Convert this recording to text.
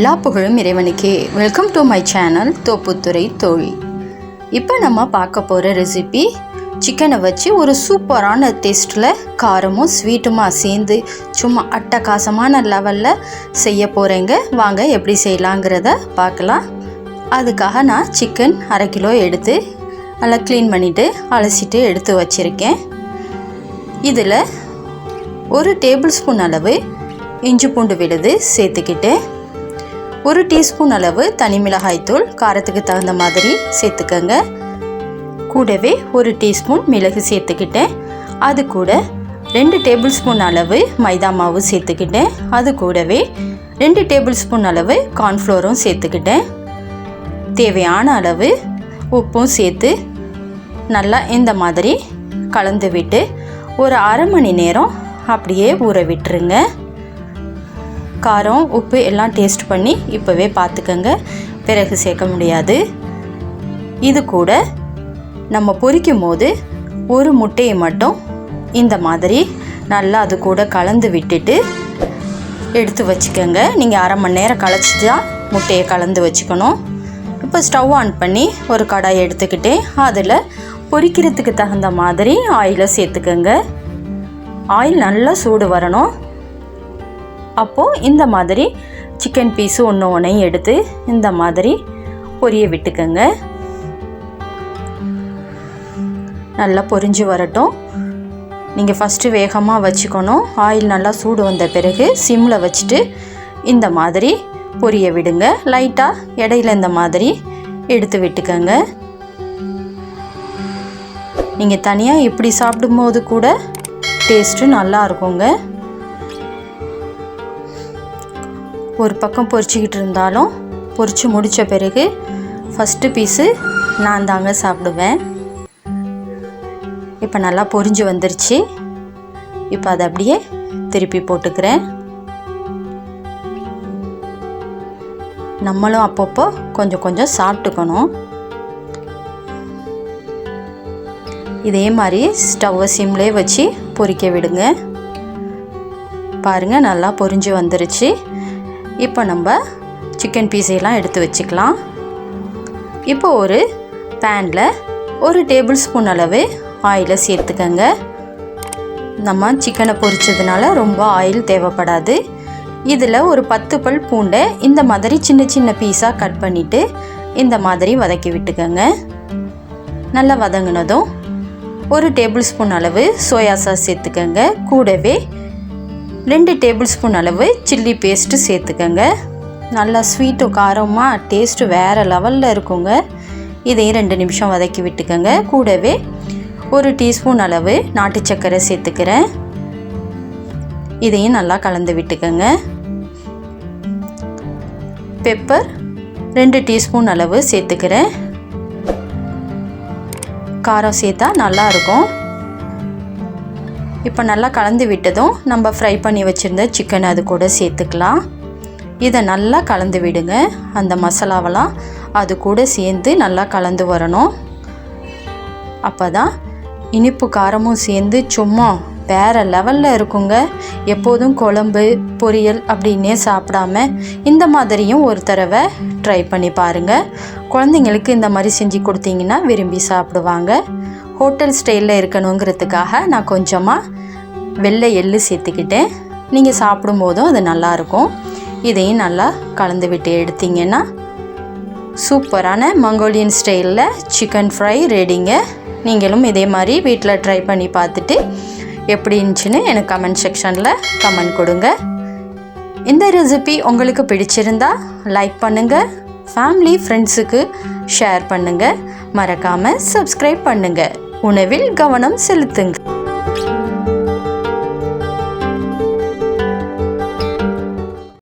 எல்லா புகழும் இறைவனுக்கே. Welcome to my channel Thopputhurai Thozhi இப்போ நம்ம பார்க்க போகிற ரெசிபி சிக்கனை வச்சு ஒரு சூப்பரான டேஸ்ட்டில் காரமும் ஸ்வீட்டுமா சேர்ந்து சும்மா அட்டகாசமான லெவலில் செய்ய போகிறேங்க வாங்க எப்படி செய்யலாங்கிறத பார்க்கலாம். அதுக்காக நான் சிக்கன் அரை கிலோ எடுத்து நல்லா க்ளீன் பண்ணிவிட்டு அலசிட்டு எடுத்து வச்சுருக்கேன். இதில் ஒரு டேபிள் ஸ்பூன் அளவு இஞ்சி பூண்டு விழுது சேர்த்துக்கிட்டேன் ஒரு டீஸ்பூன் அளவு தனி மிளகாய்த்தூள் காரத்துக்கு தகுந்த மாதிரி சேர்த்துக்கங்க. கூடவே ஒரு டீஸ்பூன் மிளகு சேர்த்துக்கிட்டேன். அது கூட ரெண்டு டேபிள் ஸ்பூன் அளவு மைதா மாவு சேர்த்துக்கிட்டேன். அது கூடவே ரெண்டு டேபிள் ஸ்பூன் அளவு கார்ன்ஃப்ளோரும் சேர்த்துக்கிட்டேன். தேவையான அளவு உப்பும் சேர்த்து நல்லா இந்த மாதிரி கலந்து விட்டு ஒரு அரை மணி நேரம் அப்படியே ஊற விட்டுருங்க. காரம் உப்பு எல்லாம் டேஸ்ட் பண்ணி இப்போவே பார்த்துக்கங்க பிறகு சேர்க்க முடியாது. இது கூட நம்ம பொரிக்கும் போது ஒரு முட்டையை மட்டும் இந்த மாதிரி நல்லா அது கூட கலந்து விட்டுட்டு எடுத்து வச்சுக்கோங்க. நீங்கள் அரை மணி நேரம் கழிச்சு தான் முட்டையை கலந்து வச்சுக்கணும். இப்போ ஸ்டவ் ஆன் பண்ணி ஒரு கடாய் எடுத்துக்கிட்டேன் அதில் பொரிக்கிறதுக்கு தகுந்த மாதிரி ஆயிலை சேர்த்துக்கோங்க. ஆயில் நல்லா சூடு வரணும். அப்போது இந்த மாதிரி சிக்கன் பீஸு ஒன்று ஒன்றையும் எடுத்து இந்த மாதிரி பொரிய விட்டுக்கோங்க. நல்லா பொரிஞ்சு வரட்டும். நீங்கள் ஃபஸ்ட்டு வேகமாக வச்சுக்கணும். ஆயில் நல்லா சூடு வந்த பிறகு சிம்மில் வச்சுட்டு இந்த மாதிரி பொரிய விடுங்க. லைட்டாக இடையில இந்த மாதிரி எடுத்து விட்டுக்கோங்க. நீங்கள் தனியாக இப்படி சாப்பிடும்போது கூட டேஸ்ட்டு நல்லா இருக்குங்க. ஒரு பக்கம் பொறிச்சிக்கிட்டு இருந்தாலும் பொறிச்சு முடித்த பிறகு ஃபஸ்ட்டு பீஸு நான் தாங்க சாப்பிடுவேன். இப்போ நல்லா பொரிஞ்சு வந்துருச்சு. இப்போ அதை அப்படியே திருப்பி போட்டுக்கிறேன். நம்மளும் அப்பப்போ கொஞ்சம் கொஞ்சம் சாப்பிட்டுக்கணும். இதே மாதிரி ஸ்டவ்வை சிம்லேயே வச்சு பொறிக்க விடுங்க. பாருங்கள் நல்லா பொரிஞ்சு வந்துருச்சு. இப்போ நம்ம சிக்கன் பீஸையெல்லாம் எடுத்து வச்சுக்கலாம். இப்போ ஒரு பேனில் ஒரு டேபிள் ஸ்பூன் அளவு ஆயிலை சேர்த்துக்கங்க. நம்ம சிக்கனை பொரிச்சதுனால ரொம்ப ஆயில் தேவைப்படாது. இதில் ஒரு பத்து பல் பூண்டை இந்த மாதிரி சின்ன சின்ன பீஸாக கட் பண்ணிவிட்டு இந்த மாதிரி வதக்கி விட்டுக்கோங்க. நல்லா வதங்கினதும் ஒரு டேபிள் ஸ்பூன் அளவு சோயா சாஸ் சேர்த்துக்கோங்க. கூடவே ரெண்டு டேபிள் ஸ்பூன் அளவு சில்லி பேஸ்ட்டு சேர்த்துக்கோங்க. நல்லா ஸ்வீட்டும் காரமாக டேஸ்ட்டு வேறு லெவலில் இருக்குங்க. இதையும் ரெண்டு நிமிஷம் வதக்கி விட்டுக்கோங்க. கூடவே ஒரு டீஸ்பூன் அளவு நாட்டு சர்க்கரை சேர்த்துக்கிறேன். இதையும் நல்லா கலந்து விட்டுக்கோங்க. பெப்பர் ரெண்டு டீஸ்பூன் அளவு சேர்த்துக்கிறேன். காரம் சேர்த்தா நல்லாயிருக்கும் இப்போ நல்லா கலந்து விட்டதும் நம்ம ஃப்ரை பண்ணி வச்சுருந்த சிக்கன் அது கூட சேர்த்துக்கலாம். இதை நல்லா கலந்து விடுங்க. அந்த மசாலாவெல்லாம் அது கூட சேர்ந்து நல்லா கலந்து வரணும். அப்போ தான் இனிப்பு காரமும் சேர்ந்து சும்மா வேறு லெவலில் இருக்குங்க. எப்போதும் குழம்பு பொரியல் அப்படின்னே சாப்பிடாம இந்த மாதிரியும் ஒரு தடவை ட்ரை பண்ணி பாருங்கள் குழந்தைங்களுக்கு இந்த மாதிரி செஞ்சு கொடுத்தீங்கன்னா விரும்பி சாப்பிடுவாங்க. ஹோட்டல் ஸ்டைலில் இருக்கணுங்கிறதுக்காக நான் கொஞ்சமாக வெள்ளை எள்ளு சேர்த்துக்கிட்டேன். நீங்கள் சாப்பிடும்போதும் அது நல்லாயிருக்கும். இதையும் நல்லா கலந்து விட்டு எடுத்தீங்கன்னா சூப்பரான மங்கோலியன் ஸ்டைலில் சிக்கன் ஃப்ரை ரெடிங்க. நீங்களும் இதே மாதிரி வீட்டில் ட்ரை பண்ணி பார்த்துட்டு எப்படி இருந்துச்சுன்னு எனக்கு கமெண்ட் செக்ஷனில் கமெண்ட் கொடுங்க. இந்த ரெசிபி உங்களுக்கு பிடிச்சிருந்தா லைக் பண்ணுங்கள் ஃபேமிலி ஃப்ரெண்ட்ஸுக்கு ஷேர் பண்ணுங்கள் மறக்காமல் சப்ஸ்கிரைப் பண்ணுங்கள் உணவில் கவனம் செலுத்துங்கள்.